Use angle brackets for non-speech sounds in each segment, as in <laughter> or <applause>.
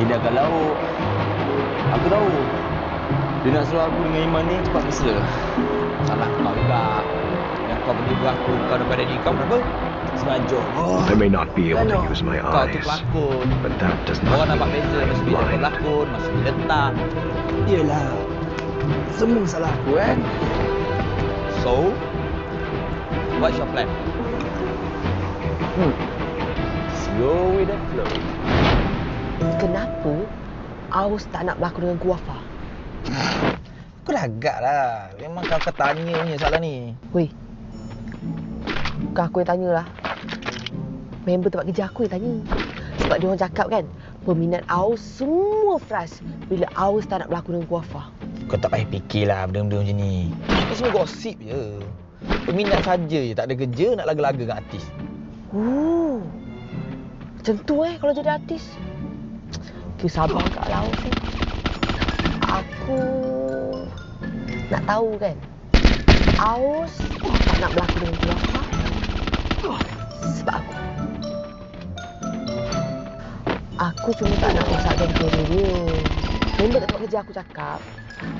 Hidangkan lauk. Aku tahu. Dia nak suruh aku dengan Iman ni cepat mesra. Salah kau juga. Yang kau pergi berlaku kau daripada diri kau kenapa? Sengaja. Oh. I may not be able to use my Kau tu eyes, pelakon. but that does Orang not nampak mean beza masa bila kau pelakon, masa bila tak. Yelah. Semua salah aku kan. So, what's your plan? Hmm. Go with the flow. Kenapa Aus tak nak berlakon dengan Kuafa? Kau dah agak lah. Memang kau akan tanya punya soalan ni. Weh, bukan aku yang tanya lah. Member tempat kerja aku yang tanya. Sebab dia orang cakap kan, peminat Aus semua frust bila Aus tak nak berlakon dengan Kuafa. Kau tak payah fikirlah benda-benda macam ni. Ini semua gosip je. Peminat saja je tak ada kerja nak laga-laga dengan artis. Oh, macam tu eh kalau jadi artis. Okay, sabar kat Aus ni. Aku nak tahu kan, Aus tak nak berlakon dengan Kuafa sebab aku. Aku cuma tak nak rosakkan kerja dia. Member kat tempat kerja aku cakap,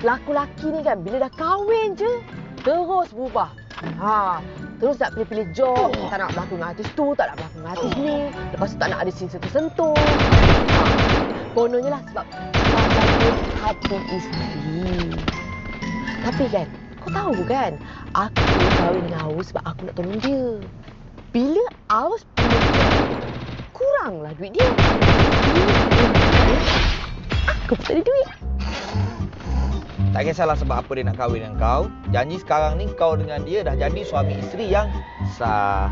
laki-laki ni kan bila dah kahwin je, terus berubah. Ha, terus nak pilih-pilih job, tak nak berlakon dengan artis tu, tak nak berlakon dengan artis ni. Lepas tu tak nak ada scene sentuh-sentuh. Kononnya lah sebab hati isteri. Tapi kan, kau tahu kan, aku kahwin dengan Aus sebab aku nak tolong dia. Bila Aus kuranglah duit dia. Aku pun tak ada duit. Tak kisahlah sebab apa dia nak kahwin dengan kau. Janji sekarang ni kau dengan dia dah jadi suami isteri yang sah.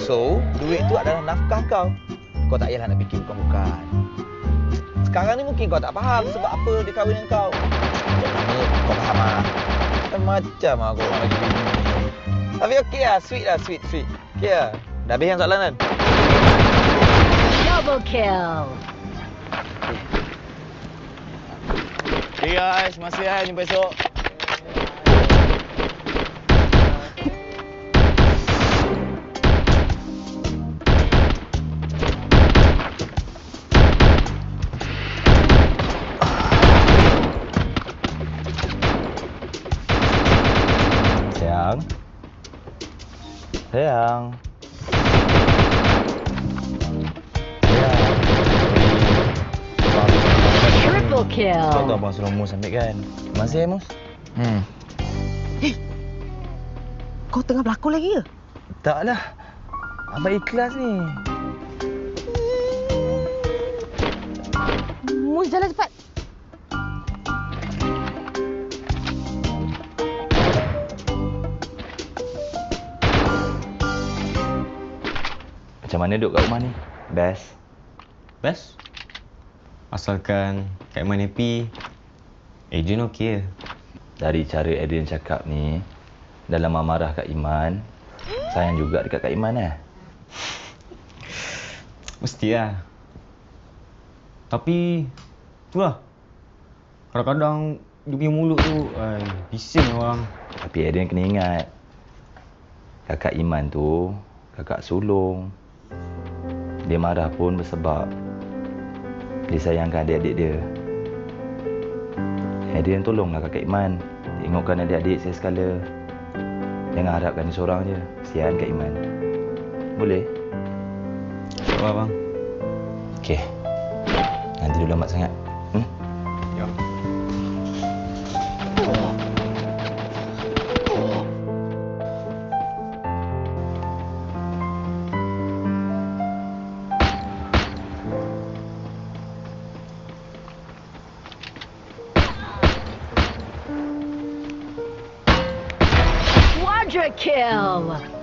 So, duit tu adalah nafkah kau. Kau tak payahlah nak fikir bukan-bukan. Sekarang ni mungkin kau tak faham sebab apa dia kahwin dengan kau. Lama kau faham lah. Macam lah kau orang lagi bini. Tapi okey lah, sweet lah, sweet, sweet. Okey lah. Dah habis yang soalan kan? Double kill. Okay guys, masih kan jumpa esok. Sayang. Triple Kau tu kill. abang suruh Mus ambil kan? Masih Mus? Hmm. Kau tengah berlakon lagi ke? Tak lah. Abang ikhlas ni. Mus jalan cepat. Macam mana duduk kat rumah ni? Best. Best. Asalkan Kak Iman happy, Adrian okey. Dari cara Adrian cakap ni, dalam marah Kak Iman, sayang juga dekat Kak Iman eh. Mesti lah. Tapi, tu lah. Kadang-kadang dia punya mulut tu, ay, bising orang. Tapi Adrian kena ingat, kakak Iman tu, kakak sulung. Dia marah pun bersebab dia sayangkan adik-adik dia. Adrian tolonglah kakak Iman. Tengokkan adik-adik saya sekala. Jangan harapkan dia seorang je. Kesian Kak Iman. Boleh? Apa bang. Okey. Nanti dulu lambat sangat. Kill.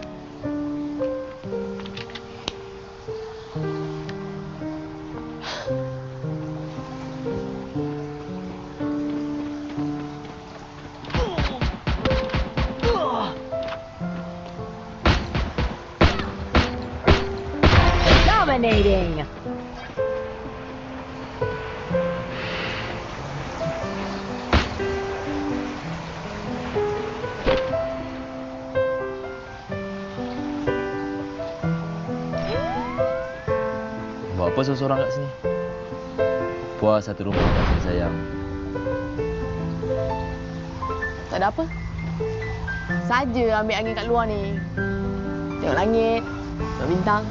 Buat apa seorang-seorang kat sini? Puas satu rumah kat sini sayang. Tak ada apa. Saja ambil angin kat luar ni. Tengok langit, tengok bintang.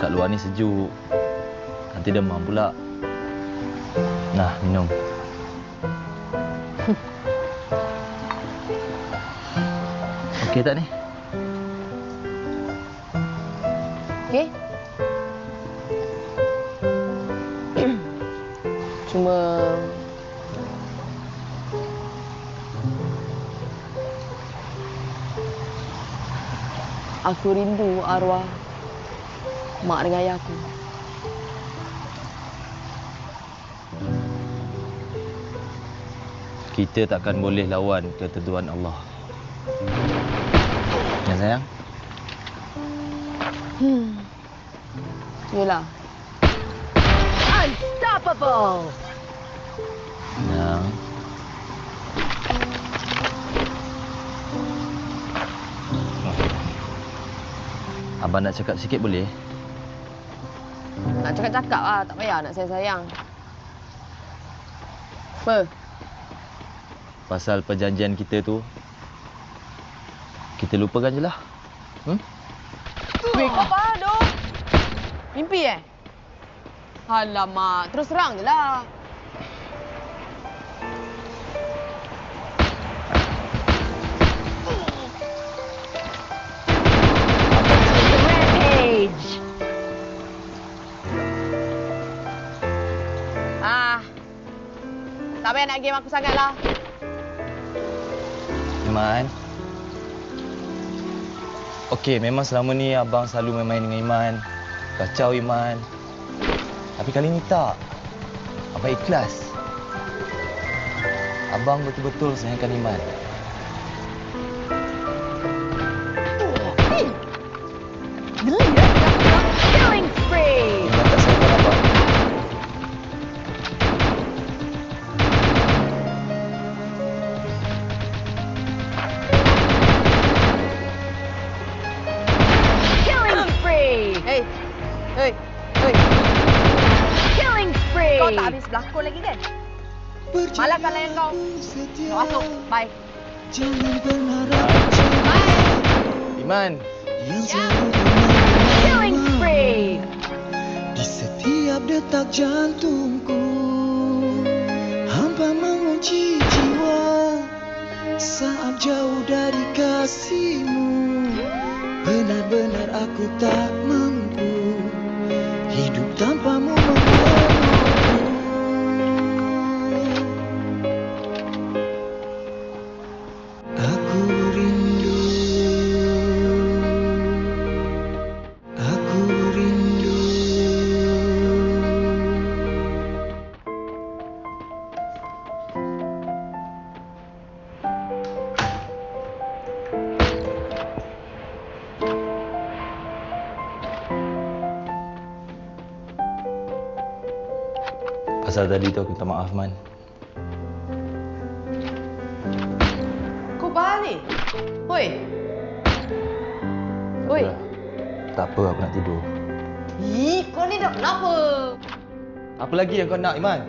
Kat luar ni sejuk. Nanti demam pula. Nah, minum. Okey tak ni? Okey? Cuma Aku rindu arwah mak dengan ayah aku. Kita takkan boleh lawan ketentuan Allah. Ya sayang? Hmm. Yelah. Unstoppable! Sayang. Abang nak cakap sikit boleh? Nak cakap-cakap lah. Tak payah nak sayang-sayang. Apa? Pasal perjanjian kita tu Kita lupakan je lah hmm? Weh, kau apa doh? Mimpi eh? Alamak, terus terang je lah. Rampage! Ah. Tak payah nak game aku sangat lah. Iman Okey, memang selama ni abang selalu main-main dengan Iman. Kacau Iman. Tapi kali ni tak. Abang ikhlas. Abang betul-betul sayangkan Iman. Killing Iman. Killing spree! Di setiap detak jantungku Hampa mengunci jiwa. Saat jauh dari kasihmu Benar-benar aku tak mampu. Hidup tanpamu mengenalku Pasal tadi tu aku minta maaf Man Kau balik. Hoi. Hoi. Dah. Tak apa aku nak tidur Ih, kau ni dah kenapa? Apa lagi yang kau nak Iman?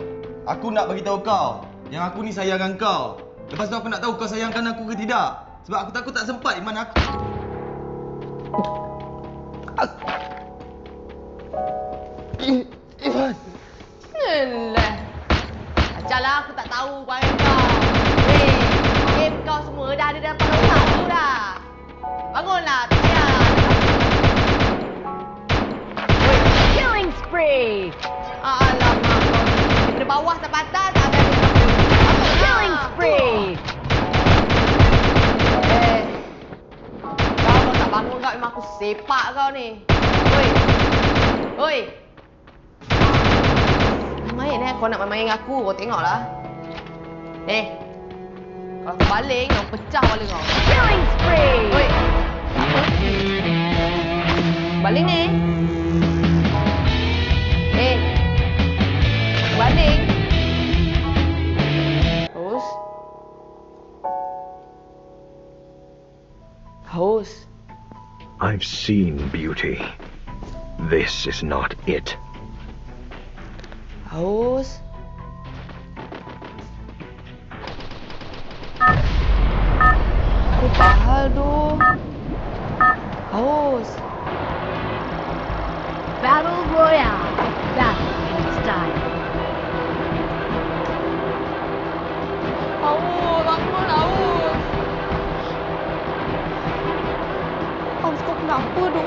Aku nak bagi tahu kau yang aku ni sayangkan kau. Lepas tu aku nak tahu kau sayangkan aku ke tidak. Sebab aku takut tak sempat Iman aku. Ajalah aku tak tahu perangai kau. Weh, game kau semua dah ada dalam kepala otak tu dah. Bangunlah, tak payah. Killing spree! Alamak kau. Daripada bawah sampai atas tak ada. Killing spree! Eh. Kau kalau tak bangun kau memang aku sepak kau ni. Oi. Oi. Main eh. Kau nak main-main dengan aku. Kau tengoklah. Eh. Kalau kau baling, kau pecah kepala kau. Killing spree! Oi. Apa? Baling ni. Eh. Baling. Haus. Haus. I've seen beauty. This is not it. Haus. Aku pahal tu. Haus. Battle Royale. Battle in style. Haus, apa Haus? Haus kau kenapa tu?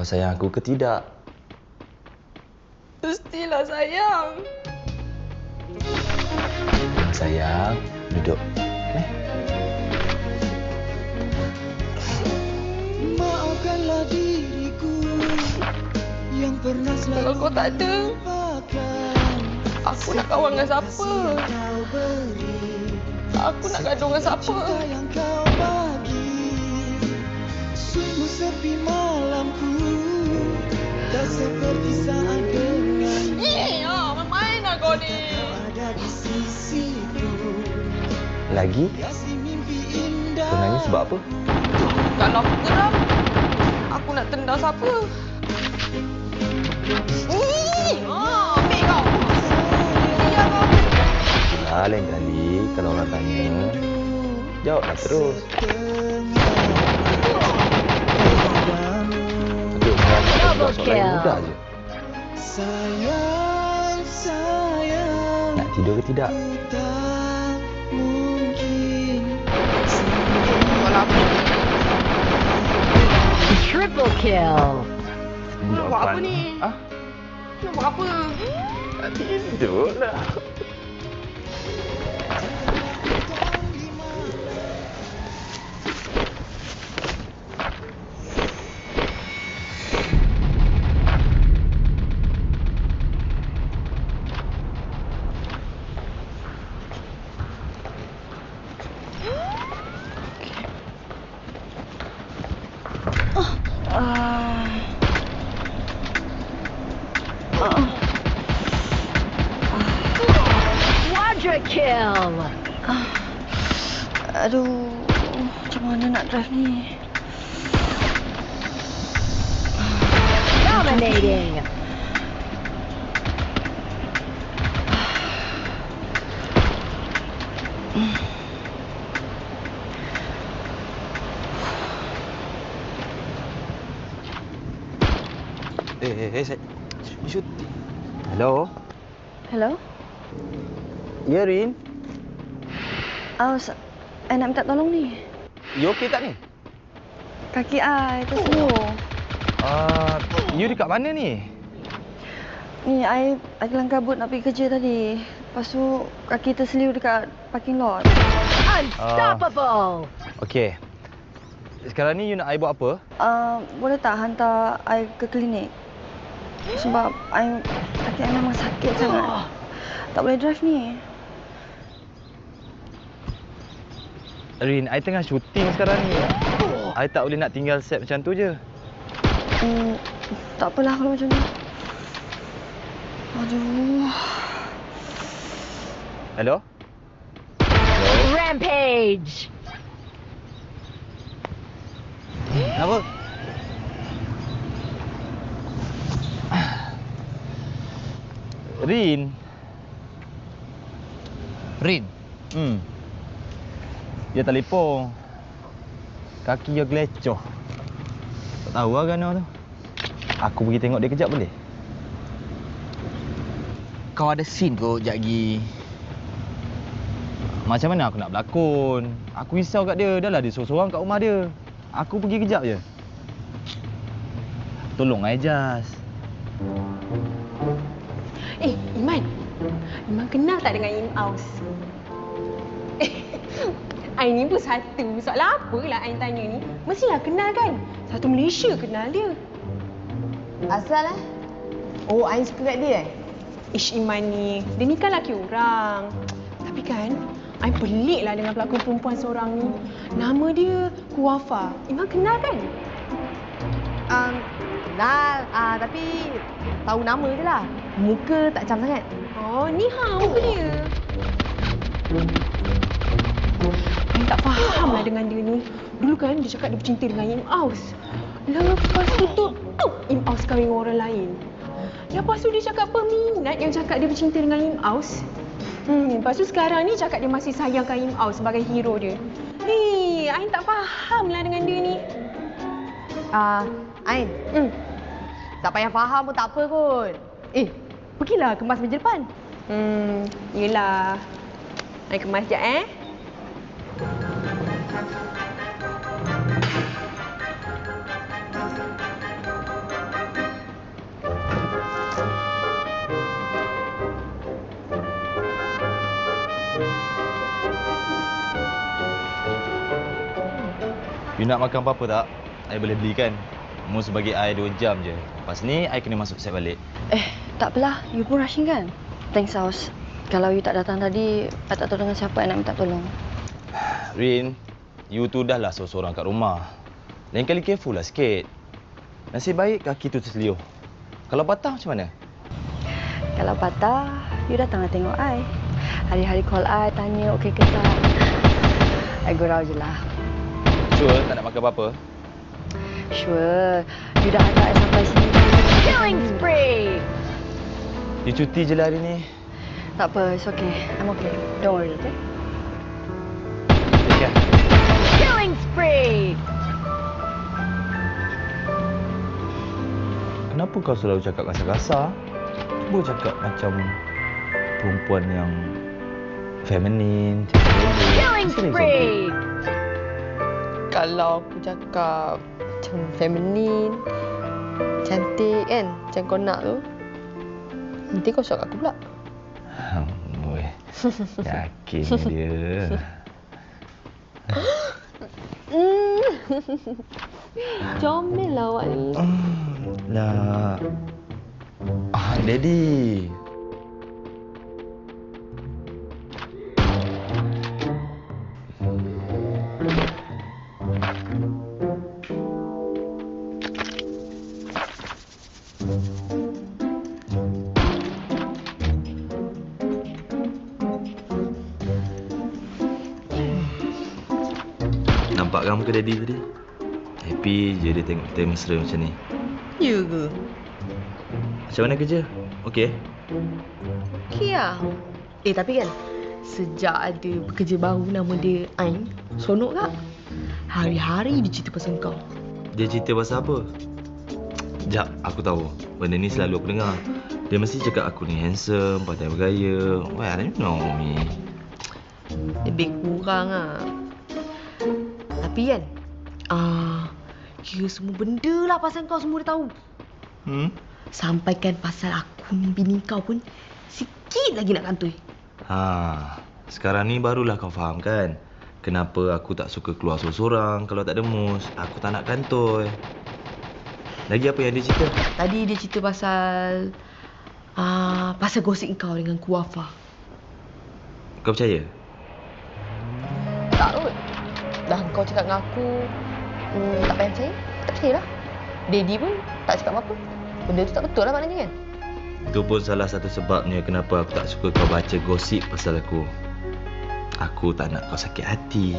Kau sayang aku ke tidak? Mestilah sayang. Sayang, duduk. Eh? Maafkanlah diriku yang pernah selalu Kalau kau tak ada, aku nak kawan dengan siapa? Aku nak gaduh dengan siapa? yang kau bagi Sungguh sepi malamku seperti saat dengan Eh, ah, main-main lah kau ni. ada di sisiku Lagi? Kau nangis sebab apa? Kalau aku geram, aku nak tendang siapa? Ah, ambil kau. Iya kau. Lain kali kalau orang tanya, jawablah terus. Double kill. mudah je. Sayang, sayang Nak tidur ke tidak? Triple kill. nak buat apa ni? Ah, Nak buat apa? tidur lah. Eh, eh, eh, saya... Shoot. Hello? Hello? Ya, Rin? Oh, nak minta tolong ni. You okey tak ni? Kaki I terselur. Ah, you dekat mana ni? Ni, I, I kelang kabut nak pergi kerja tadi. Lepas tu, kaki terselur dekat parking lot. Unstoppable. Okey. Sekarang ni you nak I buat apa? Uh, boleh tak hantar I ke klinik? Sebab I, kaki I memang sakit sangat. Tak boleh drive ni. Rin, I tengah syuting sekarang ni. I tak boleh nak tinggal set macam tu je. Hmm, tak apalah kalau macam ni. Aduh. Hello? Rampage. Kenapa? Rin. Rin? Hmm. Dia telefon. Kaki dia gelecoh. Tak tahu lah Gana tu. Aku pergi tengok dia kejap boleh? Kau ada scene kot sekejap lagi. Macam mana aku nak berlakon? Aku risau kat dia. Dah lah dia sorang-sorang kat rumah dia. Aku pergi kejap je. Tolong I Jas. Eh, Iman. Iman kenal tak dengan Im Aus? <laughs> Ain ni pun satu. Soalan apa lah Ain tanya ni? Mestilah kenal kan? Satu Malaysia kenal dia. Asal eh? Oh, Ain suka kat dia eh? Ish Iman ni, dia ni kan laki orang. Tapi kan, Ain pelik lah dengan pelakon perempuan seorang ni. Nama dia Kuwafa. Iman kenal kan? Um, kenal. Ah, tapi tahu nama je lah. Muka tak macam sangat. Oh, ni ha muka dia. Ain tak faham lah dengan dia ni. Dulu kan dia cakap dia bercinta dengan Im Aus. Lepas tu tutup Im Aus kahwin dengan orang lain. Lepas tu dia cakap peminat yang cakap dia bercinta dengan Im Aus. Hmm, lepas tu sekarang ni cakap dia masih sayangkan Im Aus sebagai hero dia. Ni, Ain tak faham lah dengan dia ni. Ah, Ain. Hmm. Tak payah faham pun tak apa kot. Eh, pergilah kemas meja depan. Hmm, yelah. Ain kemas sekejap eh. You nak makan apa-apa tak? I boleh belikan. Mu sebagai I 2 jam je. Lepas ni, I kena masuk set balik. Eh, tak apalah. You pun rushing kan? Thanks, Aus. Kalau you tak datang tadi, I tak tahu dengan siapa I nak minta tolong. Rin, you tu dah lah seorang-seorang kat rumah. Lain kali careful lah sikit. Nasib baik kaki tu terselioh. Kalau patah macam mana? Kalau patah, you datanglah tengok I. Hari-hari call I, tanya okey ke tak. I gurau je lah. Sure, tak nak makan apa-apa? Sure. You dah ajak I sampai sini. Killing! You cuti je lah hari ni. Tak apa, it's okay. I'm okay. Don't worry, okay? Take care. Killing spree! Kenapa kau selalu cakap kasar-kasar? Cuba cakap macam perempuan yang feminin, Killing spree! Kalau aku cakap macam feminin, cantik kan, macam kau nak tu. Nanti kau shock aku pula. <laughs> Weh. Yakin <laughs> dia. <laughs> Comel lah awak ni. Lah. Ah, Daddy. Kita mesra macam ni. Ya ke? Macam mana kerja? Okey? Okey lah. Eh tapi kan, sejak ada pekerja baru nama dia Ain, seronok tak? Hari-hari dia cerita pasal kau. Dia cerita pasal apa? Sekejap, aku tahu. Benda ni selalu aku dengar. Dia mesti cakap aku ni handsome, pandai bergaya. Well, you know me. Lebih kurang lah. Tapi kan, ah, kira semua benda lah pasal kau semua dia tahu. Hmm? Sampaikan pasal aku ni bini kau pun sikit lagi nak kantoi. Ha, sekarang ni barulah kau faham kan? Kenapa aku tak suka keluar seorang-seorang kalau tak ada mus. Aku tak nak kantoi. Lagi apa yang dia cerita? Tadi dia cerita pasal ah pasal gosip kau dengan Kuafa. Kau percaya? Tak kot. Dah kau cakap dengan aku hmm, tak payah percaya. Tak percaya lah. Daddy pun tak cakap apa-apa. Benda tu tak betul lah maknanya kan? Itu pun salah satu sebabnya kenapa aku tak suka kau baca gosip pasal aku. Aku tak nak kau sakit hati.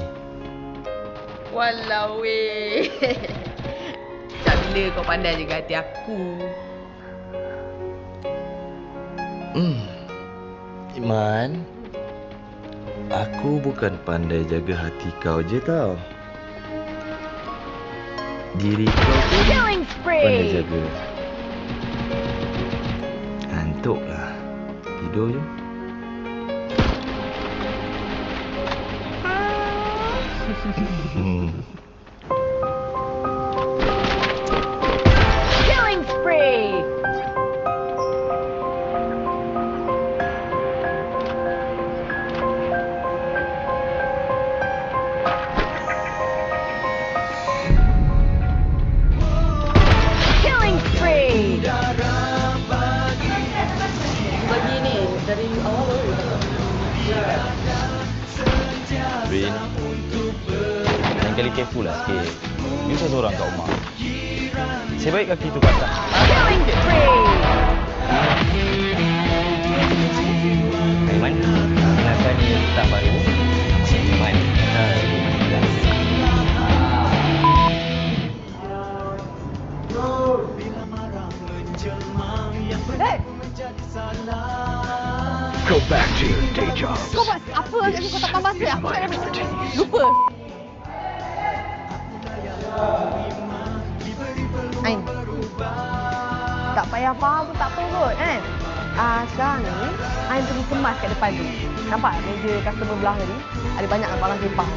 Walau weh. <laughs> Macam bila kau pandai jaga hati aku. Hmm. Iman. Aku bukan pandai jaga hati kau je tau. Diri kau pun pandai jaga. Ngantuk lah. Tidur je. <laughs> Hmm. Meja customer belah tadi? Ada banyak barang kepah.